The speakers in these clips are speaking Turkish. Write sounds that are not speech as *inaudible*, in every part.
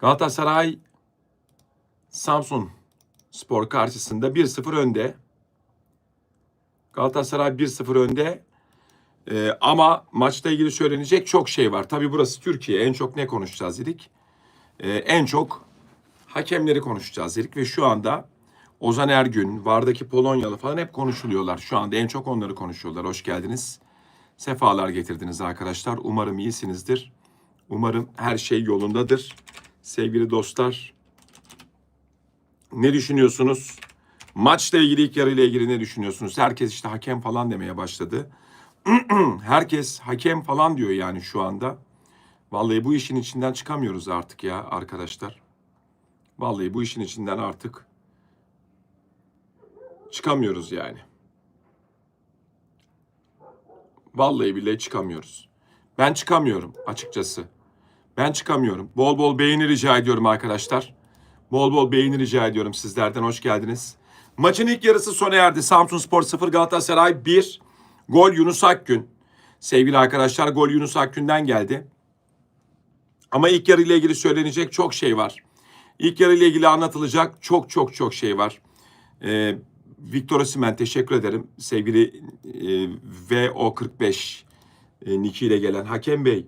Galatasaray Samsun Spor karşısında 1-0 önde. Galatasaray 1-0 önde. Ee, ama maçla ilgili söylenecek çok şey var. Tabii burası Türkiye. En çok ne konuşacağız dedik. Ee, en çok hakemleri konuşacağız dedik ve şu anda Ozan Ergün, Vardaki Polonyalı falan hep konuşuluyorlar. Şu anda en çok onları konuşuyorlar. Hoş geldiniz. Sefalar getirdiniz arkadaşlar. Umarım iyisinizdir. Umarım her şey yolundadır. Sevgili dostlar, ne düşünüyorsunuz? Maçla ilgili ilk yarıyla ilgili ne düşünüyorsunuz? Herkes işte hakem falan demeye başladı. *clears throat* Herkes hakem falan diyor yani şu anda. Vallahi bu işin içinden çıkamıyoruz artık ya arkadaşlar. Vallahi bu işin içinden artık çıkamıyoruz yani. Vallahi billahi çıkamıyoruz. Ben çıkamıyorum açıkçası. Ben çıkamıyorum. Bol bol beğeni rica ediyorum arkadaşlar. Bol bol beğeni rica ediyorum sizlerden. Hoş geldiniz. Maçın ilk yarısı sona erdi. Samsun Spor 0 Galatasaray 1. Gol Yunus Akgün. Sevgili arkadaşlar gol Yunus Akgün'den geldi. Ama ilk yarı ile ilgili söylenecek çok şey var. İlk yarı ile ilgili anlatılacak çok çok çok şey var. Ee, Victor Osimhen teşekkür ederim. Sevgili e, VO45 e, Niki ile gelen Hakem Bey.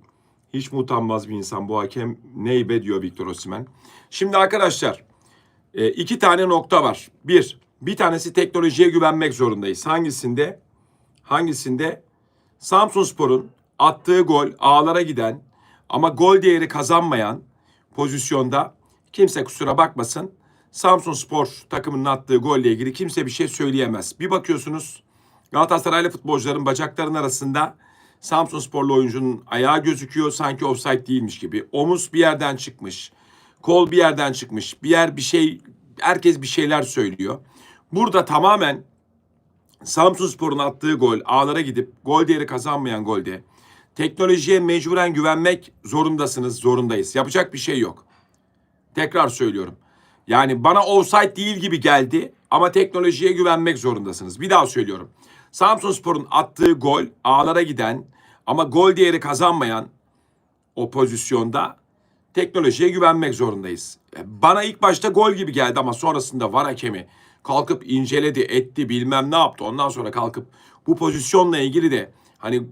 Hiç mi utanmaz bir insan bu hakem neybe diyor Victor Osimhen. Şimdi arkadaşlar e, iki tane nokta var. Bir, bir tanesi teknolojiye güvenmek zorundayız. Hangisinde? Hangisinde? Samsun Spor'un attığı gol ağlara giden ama gol değeri kazanmayan pozisyonda kimse kusura bakmasın. Samsun Spor takımının attığı golle ilgili kimse bir şey söyleyemez. Bir bakıyorsunuz Galatasaraylı futbolcuların bacaklarının arasında Samsun Sporlu oyuncunun ayağı gözüküyor sanki offside değilmiş gibi. Omuz bir yerden çıkmış. Kol bir yerden çıkmış. Bir yer bir şey herkes bir şeyler söylüyor. Burada tamamen Samsun Spor'un attığı gol ağlara gidip gol değeri kazanmayan golde teknolojiye mecburen güvenmek zorundasınız, zorundayız. Yapacak bir şey yok. Tekrar söylüyorum. Yani bana offside değil gibi geldi ama teknolojiye güvenmek zorundasınız. Bir daha söylüyorum. Samsun Spor'un attığı gol ağlara giden ama gol değeri kazanmayan o pozisyonda teknolojiye güvenmek zorundayız. E, Bana ilk başta gol gibi geldi ama sonrasında var hakemi kalkıp inceledi, etti, bilmem ne yaptı. Ondan sonra kalkıp bu pozisyonla ilgili de hani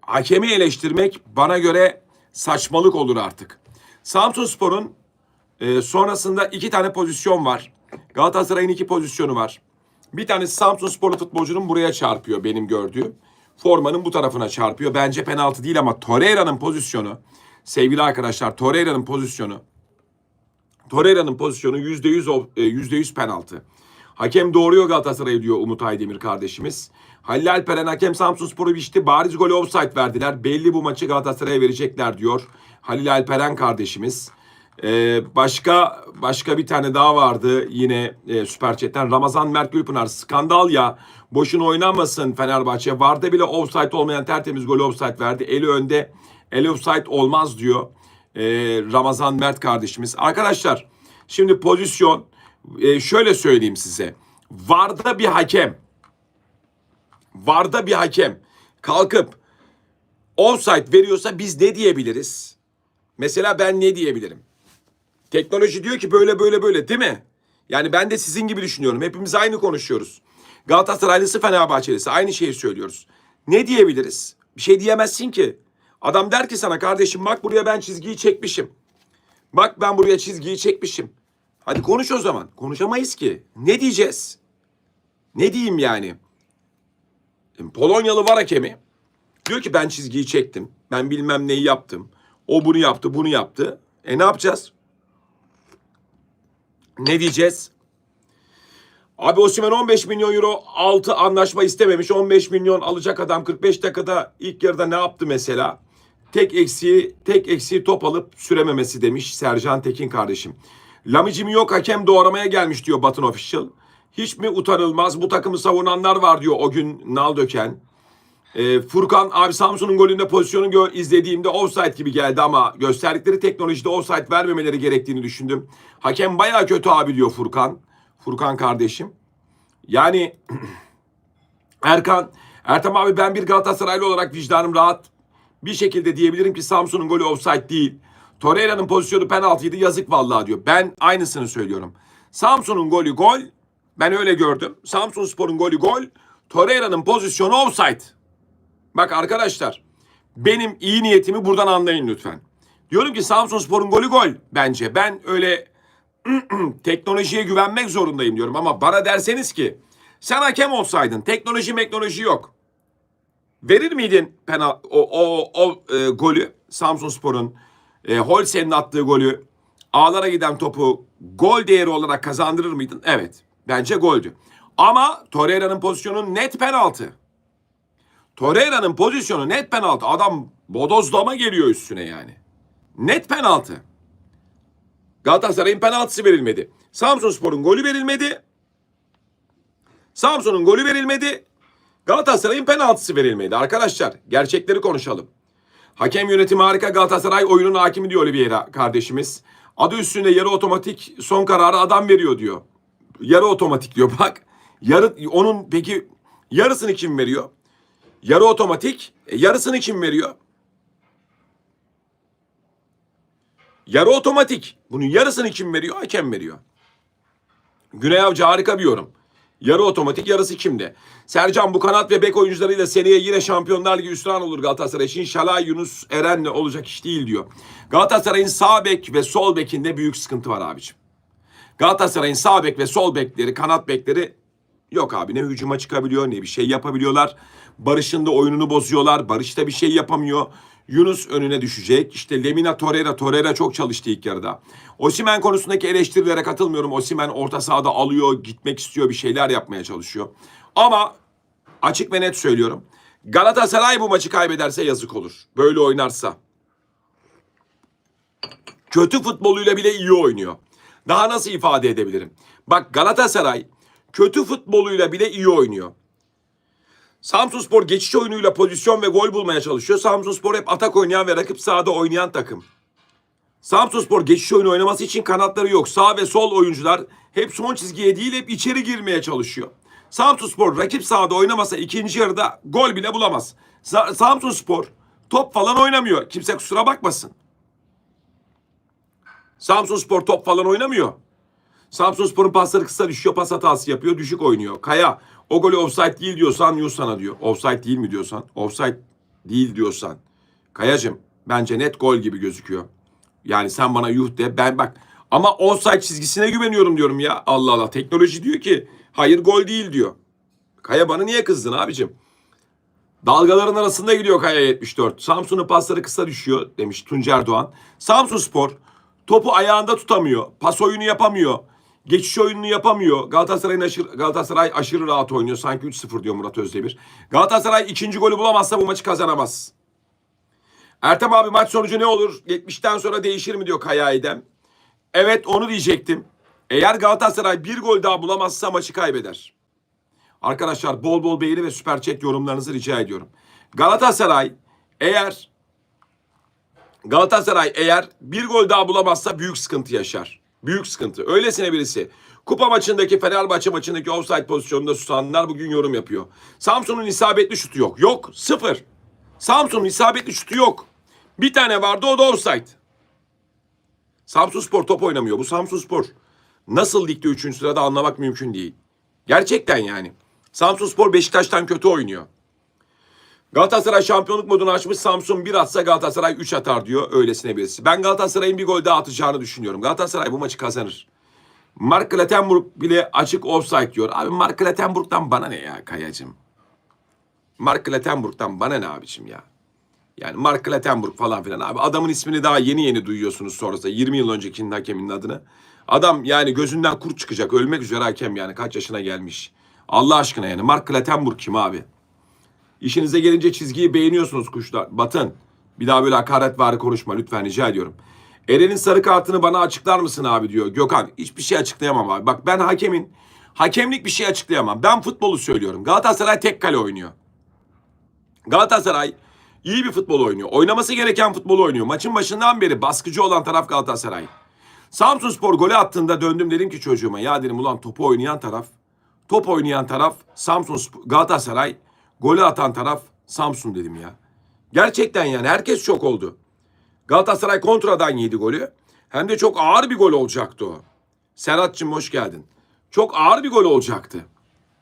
hakemi eleştirmek bana göre saçmalık olur artık. Samsun Spor'un e, sonrasında iki tane pozisyon var. Galatasaray'ın iki pozisyonu var. Bir tanesi Samsun Sporlu futbolcunun buraya çarpıyor benim gördüğüm. Formanın bu tarafına çarpıyor. Bence penaltı değil ama Torreira'nın pozisyonu, sevgili arkadaşlar Torreira'nın pozisyonu, Torreira'nın pozisyonu yüzde yüz o- e, yüzde yüz penaltı. Hakem doğruyor Galatasaray'ı diyor Umut Aydemir kardeşimiz. Halil Alperen hakem Samsun Spor'u biçti. Bariz golü offside verdiler. Belli bu maçı Galatasaray'a verecekler diyor. Halil Alperen kardeşimiz. Ee, başka başka bir tane daha vardı yine e, Süper Chat'ten. Ramazan Mert Gülpınar skandal ya. Boşuna oynanmasın Fenerbahçe. Varda bile offside olmayan tertemiz golü offside verdi. Eli önde. Eli offside olmaz diyor. Ee, Ramazan Mert kardeşimiz. Arkadaşlar şimdi pozisyon e, şöyle söyleyeyim size. Varda bir hakem Varda bir hakem kalkıp offside veriyorsa biz ne diyebiliriz? Mesela ben ne diyebilirim? Teknoloji diyor ki böyle böyle böyle değil mi? Yani ben de sizin gibi düşünüyorum. Hepimiz aynı konuşuyoruz. Galatasaraylısı Fenerbahçelisi aynı şeyi söylüyoruz. Ne diyebiliriz? Bir şey diyemezsin ki. Adam der ki sana kardeşim bak buraya ben çizgiyi çekmişim. Bak ben buraya çizgiyi çekmişim. Hadi konuş o zaman. Konuşamayız ki. Ne diyeceğiz? Ne diyeyim yani? Polonyalı var hakemi. Diyor ki ben çizgiyi çektim. Ben bilmem neyi yaptım. O bunu yaptı, bunu yaptı. E ne yapacağız? Ne diyeceğiz? Abi Osimhen 15 milyon euro altı anlaşma istememiş. 15 milyon alacak adam 45 dakikada ilk yarıda ne yaptı mesela? Tek eksiği, tek eksiği top alıp sürememesi demiş Sercan Tekin kardeşim. Lamicim yok hakem doğramaya gelmiş diyor Batın Official. Hiç mi utanılmaz bu takımı savunanlar var diyor o gün nal döken. Ee, Furkan abi Samsun'un golünde pozisyonu gö- izlediğimde offside gibi geldi ama gösterdikleri teknolojide offside vermemeleri gerektiğini düşündüm. Hakem baya kötü abi diyor Furkan. Furkan kardeşim. Yani *clears throat* Erkan, Ertem abi ben bir Galatasaraylı olarak vicdanım rahat bir şekilde diyebilirim ki Samsun'un golü offside değil. Torreira'nın pozisyonu penaltıydı yazık vallahi diyor. Ben aynısını söylüyorum. Samsun'un golü gol. Ben öyle gördüm. Samsun Spor'un golü gol. Torreira'nın pozisyonu offside. Bak arkadaşlar benim iyi niyetimi buradan anlayın lütfen. Diyorum ki Samsun Spor'un golü gol bence. Ben öyle *clears throat* teknolojiye güvenmek zorundayım diyorum ama bana derseniz ki sen hakem olsaydın teknoloji meknoloji yok. Verir miydin pena, o, o, o e, golü Samsun Spor'un e, Holsen'in attığı golü ağlara giden topu gol değeri olarak kazandırır mıydın? Evet. Bence goldü. Ama Torreira'nın pozisyonu net penaltı. Torreira'nın pozisyonu net penaltı. Adam bodozlama geliyor üstüne yani. Net penaltı. Galatasaray'ın penaltısı verilmedi. Samsunspor'un golü verilmedi. Samsun'un golü verilmedi. Galatasaray'ın penaltısı verilmedi. Arkadaşlar gerçekleri konuşalım. Hakem yönetimi harika Galatasaray oyunun hakimi diyor Oliveira kardeşimiz. Adı üstünde yarı otomatik son kararı adam veriyor diyor. Yarı otomatik diyor bak. Yarı onun peki yarısını kim veriyor? Yarı otomatik. E, yarısını kim veriyor? Yarı otomatik. Bunun yarısını kim veriyor? Hakem veriyor. Güney Avcı harika bir yorum. Yarı otomatik yarısı kimde? Sercan bu kanat ve bek oyuncularıyla seneye yine Şampiyonlar Ligi üstran olur Galatasaray. İnşallah Yunus Eren'le olacak iş değil diyor. Galatasaray'ın sağ bek ve sol bekinde büyük sıkıntı var abiciğim. Galatasaray'ın sağ bek ve sol bekleri, kanat bekleri yok abi. Ne hücuma çıkabiliyor ne bir şey yapabiliyorlar. Barış'ın da oyununu bozuyorlar. Barış da bir şey yapamıyor. Yunus önüne düşecek. İşte Lemina Torreira, Torreira çok çalıştı ilk yarıda. Osimen konusundaki eleştirilere katılmıyorum. Osimen orta sahada alıyor, gitmek istiyor, bir şeyler yapmaya çalışıyor. Ama açık ve net söylüyorum. Galatasaray bu maçı kaybederse yazık olur. Böyle oynarsa. Kötü futboluyla bile iyi oynuyor. Daha nasıl ifade edebilirim? Bak Galatasaray kötü futboluyla bile iyi oynuyor. Samsunspor geçiş oyunuyla pozisyon ve gol bulmaya çalışıyor. Samsunspor hep atak oynayan ve rakip sahada oynayan takım. Samsunspor geçiş oyunu oynaması için kanatları yok. Sağ ve sol oyuncular hep son çizgiye değil hep içeri girmeye çalışıyor. Samsunspor rakip sahada oynamasa ikinci yarıda gol bile bulamaz. Sa- Samsunspor top falan oynamıyor. Kimse kusura bakmasın. Samsunspor top falan oynamıyor. Samsunspor'un pasları kısa düşüyor, pas hatası yapıyor, düşük oynuyor. Kaya, o golü offside değil diyorsan yuh sana diyor. Offside değil mi diyorsan, offside değil diyorsan. Kayacım, bence net gol gibi gözüküyor. Yani sen bana yuh de, ben bak. Ama offside çizgisine güveniyorum diyorum ya. Allah Allah, teknoloji diyor ki, hayır gol değil diyor. Kaya bana niye kızdın abicim? Dalgaların arasında gidiyor Kaya 74. Samsun'un pasları kısa düşüyor demiş Tuncer Doğan. Samsun Spor topu ayağında tutamıyor. Pas oyunu yapamıyor. Geçiş oyununu yapamıyor. Galatasaray'ın aşırı, Galatasaray aşırı rahat oynuyor. Sanki 3-0 diyor Murat Özdemir. Galatasaray ikinci golü bulamazsa bu maçı kazanamaz. Ertem abi maç sonucu ne olur? 70'ten sonra değişir mi diyor Kaya Aydem. Evet onu diyecektim. Eğer Galatasaray bir gol daha bulamazsa maçı kaybeder. Arkadaşlar bol bol beğeni ve süper chat yorumlarınızı rica ediyorum. Galatasaray eğer Galatasaray eğer bir gol daha bulamazsa büyük sıkıntı yaşar. Büyük sıkıntı. Öylesine birisi. Kupa maçındaki Fenerbahçe maçındaki offside pozisyonunda susanlar bugün yorum yapıyor. Samsun'un isabetli şutu yok. Yok. Sıfır. Samsun'un isabetli şutu yok. Bir tane vardı o da offside. Samsun Spor top oynamıyor. Bu Samsun Spor nasıl ligde 3. sırada anlamak mümkün değil. Gerçekten yani. Samsun Spor Beşiktaş'tan kötü oynuyor. Galatasaray şampiyonluk modunu açmış. Samsun bir atsa Galatasaray 3 atar diyor. Öylesine birisi. Ben Galatasaray'ın bir gol daha atacağını düşünüyorum. Galatasaray bu maçı kazanır. Mark Klatenburg bile açık offside diyor. Abi Mark Klatenburg'dan bana ne ya Kayacım? Mark Klatenburg'dan bana ne abicim ya? Yani Mark Klatenburg falan filan abi. Adamın ismini daha yeni yeni duyuyorsunuz sonrasında. 20 yıl öncekinin hakeminin adını. Adam yani gözünden kurt çıkacak. Ölmek üzere hakem yani. Kaç yaşına gelmiş. Allah aşkına yani. Mark Klatenburg kim abi? İşinize gelince çizgiyi beğeniyorsunuz kuşlar. Batın. Bir daha böyle hakaret var konuşma lütfen rica ediyorum. Eren'in sarı kartını bana açıklar mısın abi diyor Gökhan. Hiçbir şey açıklayamam abi. Bak ben hakemin hakemlik bir şey açıklayamam. Ben futbolu söylüyorum. Galatasaray tek kale oynuyor. Galatasaray iyi bir futbol oynuyor. Oynaması gereken futbol oynuyor. Maçın başından beri baskıcı olan taraf Galatasaray. Samsun Spor golü attığında döndüm dedim ki çocuğuma ya dedim ulan topu oynayan taraf top oynayan taraf Samsun Galatasaray golü atan taraf Samsun dedim ya. Gerçekten yani herkes şok oldu. Galatasaray kontradan yedi golü. Hem de çok ağır bir gol olacaktı o. Serhat'cığım hoş geldin. Çok ağır bir gol olacaktı.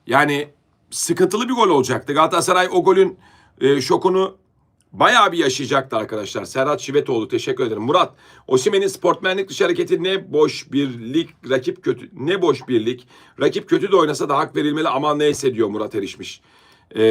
Yani sıkıntılı bir gol olacaktı. Galatasaray o golün e, şokunu bayağı bir yaşayacaktı arkadaşlar. Serhat Şivetoğlu teşekkür ederim. Murat, Osimhen'in sportmenlik dışı hareketi ne boş birlik, rakip kötü, ne boş birlik. Rakip kötü de oynasa da hak verilmeli aman neyse diyor Murat Erişmiş. Ee,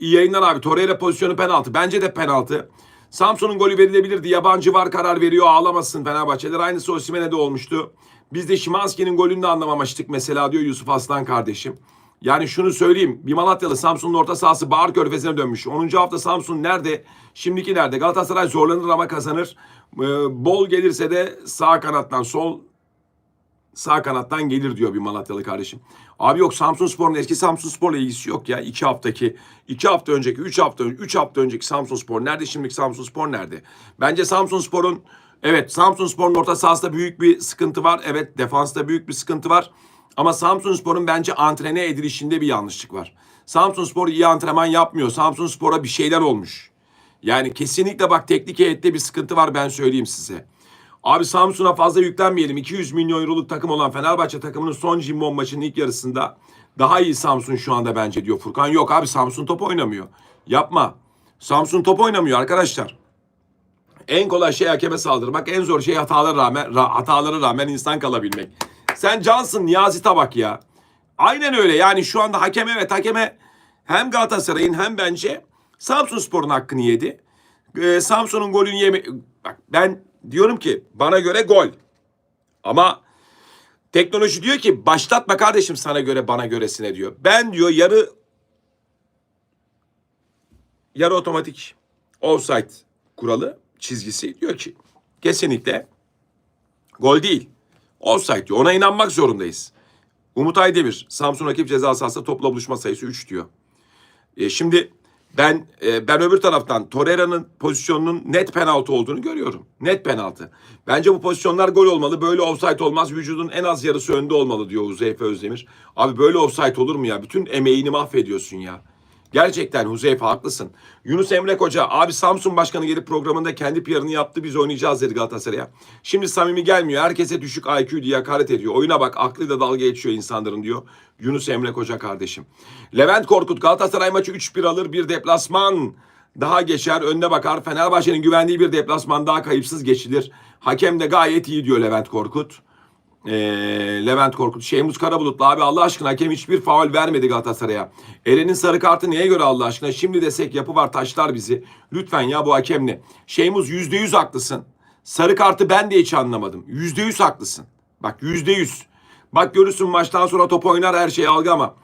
yayınlar abi. Torreira pozisyonu penaltı. Bence de penaltı. Samsun'un golü verilebilirdi. Yabancı var karar veriyor. Ağlamasın Fenerbahçeler. Aynısı Osimhen'e de olmuştu. Biz de Şimanski'nin golünü de anlamamıştık mesela diyor Yusuf Aslan kardeşim. Yani şunu söyleyeyim. Bir Malatyalı Samsun'un orta sahası Bağır Körfezi'ne dönmüş. 10. hafta Samsun nerede? Şimdiki nerede? Galatasaray zorlanır ama kazanır. Ee, bol gelirse de sağ kanattan sol sağ kanattan gelir diyor bir Malatyalı kardeşim. Abi yok Samsun Spor'un eski Samsun Spor'la ilgisi yok ya. iki haftaki, iki hafta önceki, üç hafta, üç hafta önceki Samsun Spor nerede? Şimdiki Samsun Spor nerede? Bence Samsun Spor'un evet Samsun Spor'un orta sahasında büyük bir sıkıntı var. Evet defansta büyük bir sıkıntı var. Ama Samsun Spor'un bence antrene edilişinde bir yanlışlık var. Samsun Spor iyi antrenman yapmıyor. Samsun Spor'a bir şeyler olmuş. Yani kesinlikle bak teknik heyette bir sıkıntı var ben söyleyeyim size. Abi Samsun'a fazla yüklenmeyelim. 200 milyon euroluk takım olan Fenerbahçe takımının son cimbom maçının ilk yarısında daha iyi Samsun şu anda bence diyor Furkan. Yok abi Samsun top oynamıyor. Yapma. Samsun top oynamıyor arkadaşlar. En kolay şey hakeme saldırmak, en zor şey hatalara rağmen ra- hatalara rağmen insan kalabilmek. Sen cansın Niyazi Tabak ya. Aynen öyle. Yani şu anda hakem evet hakeme hem Galatasaray'ın hem bence Samsun Spor'un hakkını yedi. Ee, Samsun'un golünü yeme... Bak ben diyorum ki bana göre gol. Ama teknoloji diyor ki başlatma kardeşim sana göre bana göresine diyor. Ben diyor yarı yarı otomatik offside kuralı çizgisi diyor ki kesinlikle gol değil. Offside diyor. Ona inanmak zorundayız. Umut Aydemir, Samsun rakip ceza sahasında topla buluşma sayısı 3 diyor. E, şimdi ben e, ben öbür taraftan Torreira'nın pozisyonunun net penaltı olduğunu görüyorum. Net penaltı. Bence bu pozisyonlar gol olmalı. Böyle offside olmaz. Vücudun en az yarısı önde olmalı diyor Huzeyfe Özdemir. Abi böyle offside olur mu ya? Bütün emeğini mahvediyorsun ya. Gerçekten Huzeyfe haklısın. Yunus Emre Koca abi Samsun Başkanı gelip programında kendi PR'ını yaptı biz oynayacağız dedi Galatasaray'a. Şimdi samimi gelmiyor. Herkese düşük IQ diye hakaret ediyor. Oyuna bak aklıyla dalga geçiyor insanların diyor. Yunus Emre Koca kardeşim. Levent Korkut Galatasaray maçı 3-1 alır bir deplasman daha geçer önüne bakar. Fenerbahçe'nin güvendiği bir deplasman daha kayıpsız geçilir. Hakem de gayet iyi diyor Levent Korkut. Ee, Levent Korkut. Şeyhmuz Karabulutlu abi Allah aşkına hakem hiçbir faul vermedi Galatasaray'a. Eren'in sarı kartı neye göre Allah aşkına? Şimdi desek yapı var taşlar bizi. Lütfen ya bu hakem ne? Şeyhmuz yüzde yüz haklısın. Sarı kartı ben de hiç anlamadım. Yüzde yüz haklısın. Bak yüzde yüz. Bak görürsün maçtan sonra top oynar her şey algı ama.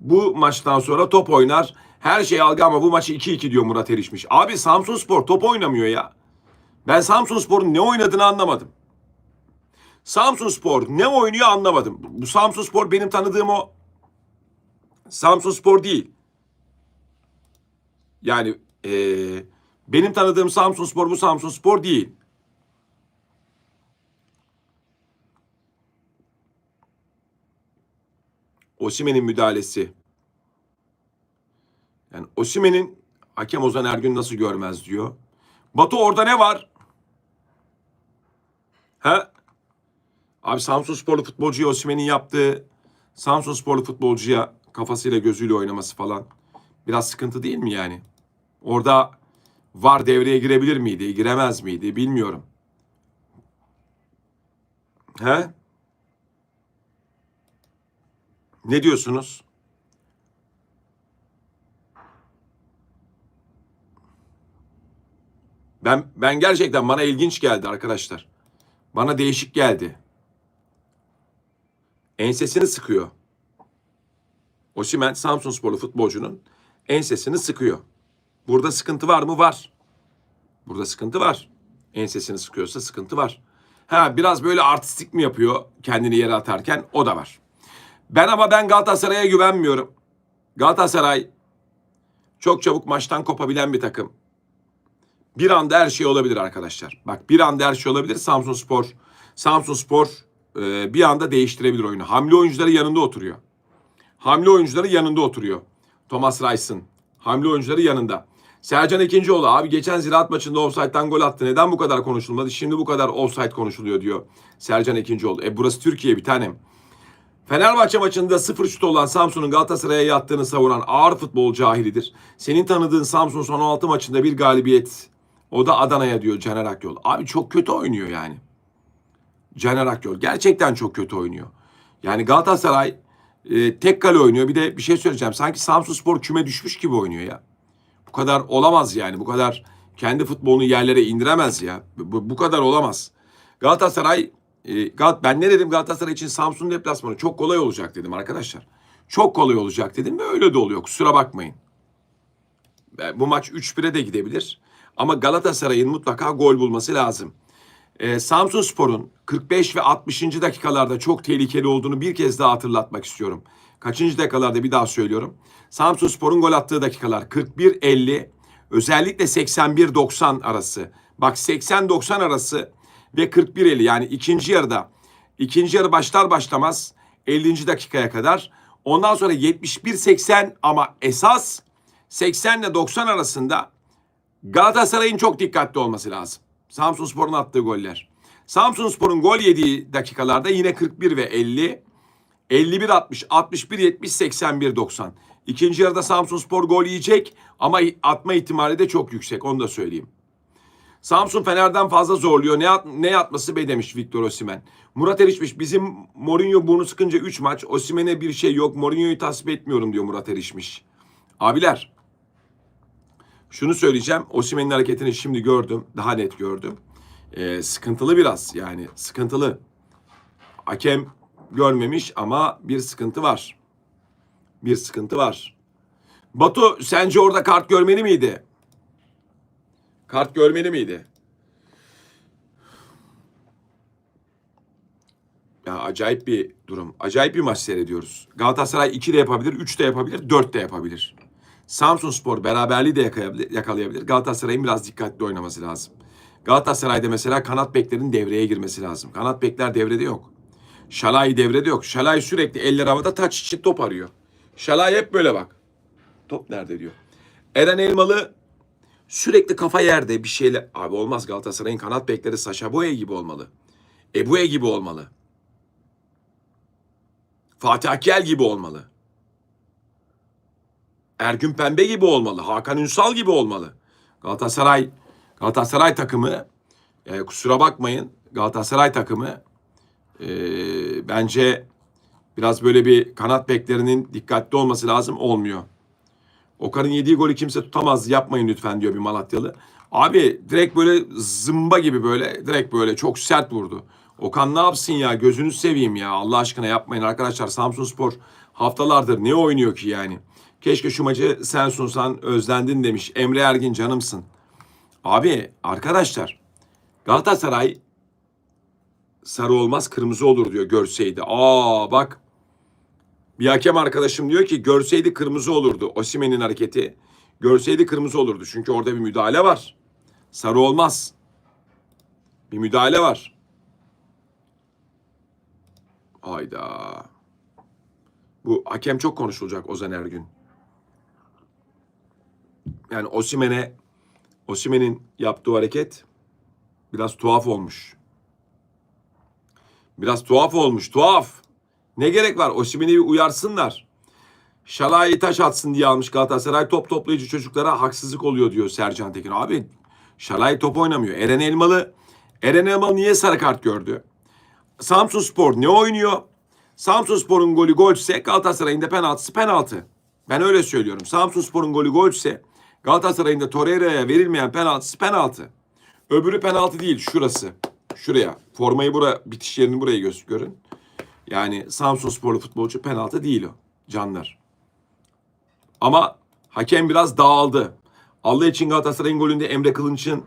Bu maçtan sonra top oynar. Her şey algı ama bu maçı 2-2 diyor Murat Erişmiş. Abi Samsun Spor top oynamıyor ya. Ben Samsun Spor'un ne oynadığını anlamadım. Samsun Spor ne oynuyor anlamadım. Bu Samsun Spor benim tanıdığım o Samsun Spor değil. Yani eee, benim tanıdığım Samsun Spor bu Samsun Spor değil. Osimen'in müdahalesi. Yani Osimen'in hakem Ozan Ergün nasıl görmez diyor. Batu orada ne var? Ha? Abi Samsun sporlu futbolcuya Osimhen'in yaptığı Samsun sporlu futbolcuya kafasıyla gözüyle oynaması falan biraz sıkıntı değil mi yani? Orada var devreye girebilir miydi, giremez miydi bilmiyorum. He? Ne diyorsunuz? Ben ben gerçekten bana ilginç geldi arkadaşlar. Bana değişik geldi. Ensesini sıkıyor. Osimhen Samsun sporlu futbolcunun ensesini sıkıyor. Burada sıkıntı var mı? Var. Burada sıkıntı var. Ensesini sıkıyorsa sıkıntı var. Ha biraz böyle artistik mi yapıyor kendini yere atarken? O da var. Ben ama ben Galatasaray'a güvenmiyorum. Galatasaray çok çabuk maçtan kopabilen bir takım. Bir anda her şey olabilir arkadaşlar. Bak bir anda her şey olabilir. Samsun Spor, Samsun Spor e, bir anda değiştirebilir oyunu. Hamle oyuncuları yanında oturuyor. Hamle oyuncuları yanında oturuyor. Thomas Rice'ın hamle oyuncuları yanında. Sercan İkincioğlu abi geçen Ziraat maçında offside'dan gol attı. Neden bu kadar konuşulmadı? Şimdi bu kadar offside konuşuluyor diyor Sercan İkincioğlu. E burası Türkiye bir tanem. Fenerbahçe maçında sıfır şut olan Samsun'un Galatasaray'a yattığını savunan ağır futbol cahilidir. Senin tanıdığın Samsun son 16 maçında bir galibiyet. O da Adana'ya diyor Caner Akyol. Abi çok kötü oynuyor yani. Caner Akyol gerçekten çok kötü oynuyor. Yani Galatasaray e, tek kale oynuyor. Bir de bir şey söyleyeceğim. Sanki Samsun Spor küme düşmüş gibi oynuyor ya. Bu kadar olamaz yani. Bu kadar kendi futbolunu yerlere indiremez ya. Bu, bu kadar olamaz. Galatasaray e, Gal ben ne dedim Galatasaray için Samsun deplasmanı çok kolay olacak dedim arkadaşlar. Çok kolay olacak dedim ve öyle de oluyor. Kusura bakmayın. E, Bu maç 3-1'e de gidebilir. Ama Galatasaray'ın mutlaka gol bulması lazım. Ee, Samsun Spor'un 45 ve 60. dakikalarda çok tehlikeli olduğunu bir kez daha hatırlatmak istiyorum. Kaçıncı dakikalarda bir daha söylüyorum. Samsun Spor'un gol attığı dakikalar 41-50 özellikle 81-90 arası. Bak 80-90 arası ve 41-50 yani ikinci yarıda ikinci yarı başlar başlamaz 50. dakikaya kadar. Ondan sonra 71-80 ama esas 80 ile 90 arasında Galatasaray'ın çok dikkatli olması lazım. Samsun Spor'un attığı goller. Samsun Spor'un gol yediği dakikalarda yine 41 ve 50. 51 60, 61 70, 81 90. İkinci yarıda Samsun Spor gol yiyecek ama atma ihtimali de çok yüksek onu da söyleyeyim. Samsun Fener'den fazla zorluyor. Ne, at, ne atması be demiş Victor Osimhen. Murat Erişmiş bizim Mourinho burnu sıkınca 3 maç. Osimhen'e bir şey yok. Mourinho'yu tasvip etmiyorum diyor Murat Erişmiş. Abiler şunu söyleyeceğim. Osimhen'in hareketini şimdi gördüm. Daha net gördüm. Ee, sıkıntılı biraz yani sıkıntılı. Hakem görmemiş ama bir sıkıntı var. Bir sıkıntı var. Batu sence orada kart görmeli miydi? Kart görmeli miydi? Ya acayip bir durum. Acayip bir maç seyrediyoruz. Galatasaray 2 de yapabilir, 3 de yapabilir, 4 de yapabilir. Samsun Spor beraberliği de yakalayabilir. Galatasaray'ın biraz dikkatli oynaması lazım. Galatasaray'da mesela kanat beklerin devreye girmesi lazım. Kanat bekler devrede yok. Şalay devrede yok. Şalay sürekli eller havada taç için top arıyor. Şalay hep böyle bak. Top nerede diyor. Eren Elmalı sürekli kafa yerde bir şeyler. Abi olmaz Galatasaray'ın kanat bekleri Saşa Boye gibi olmalı. Ebuye gibi olmalı. Fatih Akel gibi olmalı. Ergün Pembe gibi olmalı. Hakan Ünsal gibi olmalı. Galatasaray Galatasaray takımı e, kusura bakmayın Galatasaray takımı e, bence biraz böyle bir kanat beklerinin dikkatli olması lazım olmuyor. Okan'ın yediği golü kimse tutamaz yapmayın lütfen diyor bir Malatyalı. Abi direkt böyle zımba gibi böyle direkt böyle çok sert vurdu. Okan ne yapsın ya gözünü seveyim ya Allah aşkına yapmayın arkadaşlar Samsun Spor haftalardır ne oynuyor ki yani. Keşke şu maçı sen sunsan özlendin demiş Emre Ergin canımsın. Abi arkadaşlar Galatasaray sarı olmaz kırmızı olur diyor görseydi. Aa bak bir hakem arkadaşım diyor ki görseydi kırmızı olurdu. Osimen'in hareketi görseydi kırmızı olurdu. Çünkü orada bir müdahale var. Sarı olmaz. Bir müdahale var. Hayda. Bu hakem çok konuşulacak Ozan Ergün. Yani Osimen'e Osimen'in yaptığı hareket biraz tuhaf olmuş. Biraz tuhaf olmuş, tuhaf. Ne gerek var? Osimen'i bir uyarsınlar. Şalay'ı taş atsın diye almış Galatasaray top toplayıcı çocuklara haksızlık oluyor diyor Sercan Tekin. Abi Şalay top oynamıyor. Eren Elmalı Eren Elmalı niye sarı kart gördü? Samsun Spor ne oynuyor? Samsun Spor'un golü golse Galatasaray'ın da penaltısı penaltı. Ben öyle söylüyorum. Samsun Spor'un golü golse Galatasaray'ın da Torreira'ya verilmeyen penaltısı penaltı. Öbürü penaltı değil şurası. Şuraya. Formayı bura bitiş yerini buraya göz görün. Yani Samsun Sporlu futbolcu penaltı değil o. Canlar. Ama hakem biraz dağıldı. Allah için Galatasaray'ın golünde Emre Kılınç'ın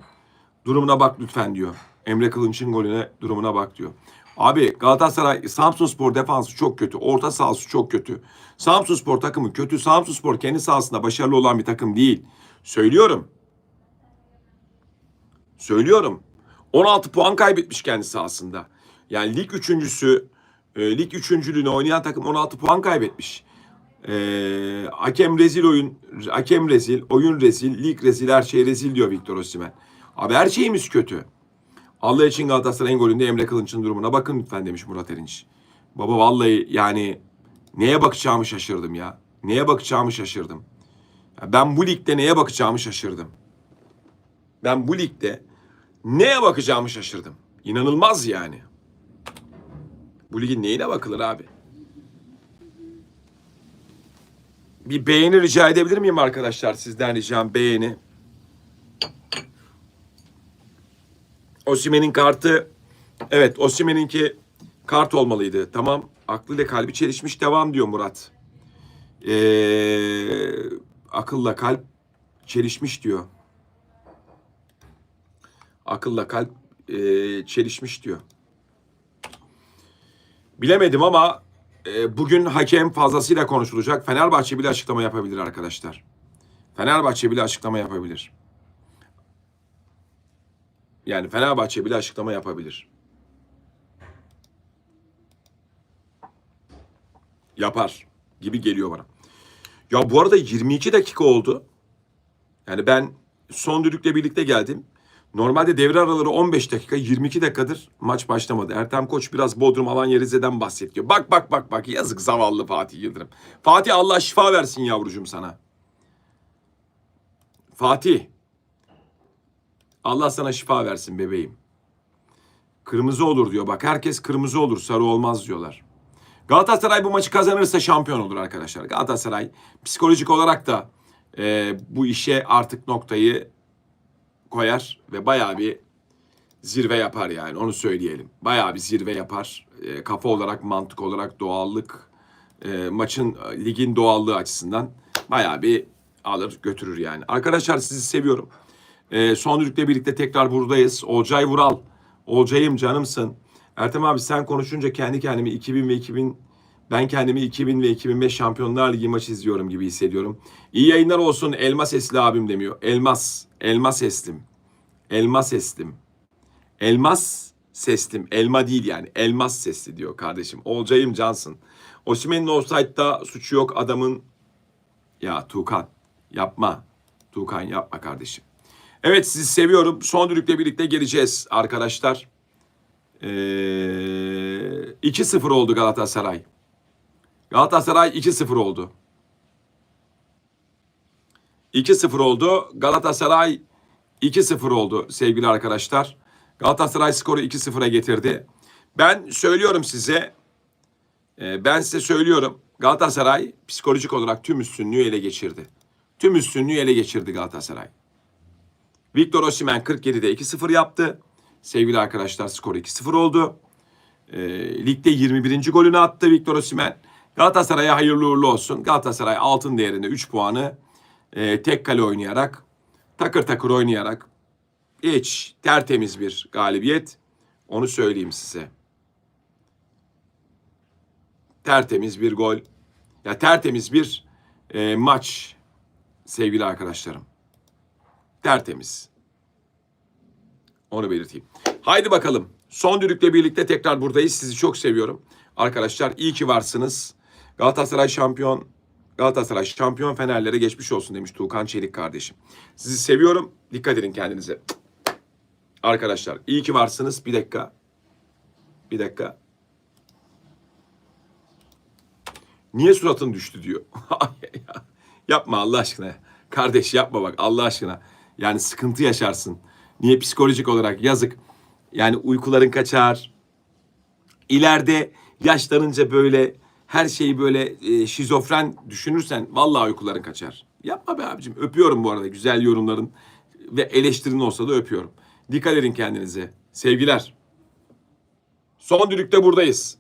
durumuna bak lütfen diyor. Emre Kılınç'ın golüne durumuna bak diyor. Abi Galatasaray Samsun Spor defansı çok kötü. Orta sahası çok kötü. Samsun Spor takımı kötü. Samsun Spor kendi sahasında başarılı olan bir takım değil. Söylüyorum. Söylüyorum. 16 puan kaybetmiş kendi sahasında. Yani lig üçüncüsü, e, lig üçüncülüğünü oynayan takım 16 puan kaybetmiş. Ee, hakem rezil oyun, hakem rezil, oyun rezil, lig rezil, her şey rezil diyor Victor Osimhen. Abi her şeyimiz kötü. Allah için Galatasaray'ın golünde Emre Kılınç'ın durumuna bakın lütfen demiş Murat Erinç. Baba vallahi yani neye bakacağımı şaşırdım ya. Neye bakacağımı şaşırdım. Ben bu ligde neye bakacağımı şaşırdım. Ben bu ligde neye bakacağımı şaşırdım. İnanılmaz yani. Bu ligin neyine bakılır abi? Bir beğeni rica edebilir miyim arkadaşlar? Sizden ricam beğeni. Osimen'in kartı evet Osimen'inki kart olmalıydı. Tamam. Aklıyla kalbi çelişmiş devam diyor Murat. Ee, akılla kalp çelişmiş diyor. Akılla kalp e, çelişmiş diyor. Bilemedim ama e, bugün hakem fazlasıyla konuşulacak. Fenerbahçe bile açıklama yapabilir arkadaşlar. Fenerbahçe bile açıklama yapabilir. Yani Fenerbahçe bile açıklama yapabilir. Yapar gibi geliyor bana. Ya bu arada 22 dakika oldu. Yani ben son düdükle birlikte geldim. Normalde devre araları 15 dakika, 22 dakikadır maç başlamadı. Ertem Koç biraz Bodrum Alanya Rize'den bahsediyor. Bak bak bak bak yazık zavallı Fatih Yıldırım. Fatih Allah şifa versin yavrucuğum sana. Fatih. Allah sana şifa versin bebeğim. Kırmızı olur diyor. Bak herkes kırmızı olur, sarı olmaz diyorlar. Galatasaray bu maçı kazanırsa şampiyon olur arkadaşlar. Galatasaray psikolojik olarak da e, bu işe artık noktayı koyar ve bayağı bir zirve yapar yani onu söyleyelim. Bayağı bir zirve yapar. E, kafa olarak, mantık olarak, doğallık, e, maçın, e, ligin doğallığı açısından bayağı bir alır götürür yani. Arkadaşlar sizi seviyorum. E, son düdükle birlikte tekrar buradayız. Olcay Vural. Olcay'ım canımsın. Ertem abi sen konuşunca kendi kendimi 2000 ve 2000 ben kendimi 2000 ve 2005 Şampiyonlar Ligi maçı izliyorum gibi hissediyorum. İyi yayınlar olsun Elmas Sesli abim demiyor. Elmas, Elmas Seslim. Elmas Seslim. Elmas Seslim. Elma değil yani. Elmas Sesli diyor kardeşim. Olcayım cansın. Osimhen'in offside'da suçu yok adamın. Ya Tuğkan yapma. Tuğkan yapma kardeşim. Evet sizi seviyorum. Son düdükle birlikte geleceğiz arkadaşlar. Ee, 2-0 oldu Galatasaray. Galatasaray 2-0 oldu. 2-0 oldu. Galatasaray 2-0 oldu sevgili arkadaşlar. Galatasaray skoru 2-0'a getirdi. Ben söylüyorum size, e, ben size söylüyorum. Galatasaray psikolojik olarak tüm üstünlüğü ele geçirdi. Tüm üstünlüğü ele geçirdi Galatasaray. Victor Osimhen 47'de 2-0 yaptı. Sevgili arkadaşlar skoru 2-0 oldu. E, ligde 21. golünü attı Victor Osimhen. Galatasaray'a hayırlı uğurlu olsun. Galatasaray altın değerinde 3 puanı e, tek kale oynayarak, takır takır oynayarak hiç tertemiz bir galibiyet. Onu söyleyeyim size. Tertemiz bir gol. Ya tertemiz bir e, maç sevgili arkadaşlarım. Tertemiz. Onu belirteyim. Haydi bakalım. Son düdükle birlikte tekrar buradayız. Sizi çok seviyorum. Arkadaşlar iyi ki varsınız. Galatasaray şampiyon. Galatasaray şampiyon Fenerlere geçmiş olsun demiş Tuğkan Çelik kardeşim. Sizi seviyorum. Dikkat edin kendinize. Arkadaşlar iyi ki varsınız. Bir dakika. Bir dakika. Niye suratın düştü diyor. *laughs* yapma Allah aşkına. Kardeş yapma bak Allah aşkına. Yani sıkıntı yaşarsın. Niye psikolojik olarak yazık. Yani uykuların kaçar. İleride yaşlanınca böyle her şeyi böyle e, şizofren düşünürsen vallahi uykuların kaçar. Yapma be abicim. Öpüyorum bu arada güzel yorumların ve eleştirin olsa da öpüyorum. Dikkat edin kendinize. Sevgiler. Son düdükte buradayız.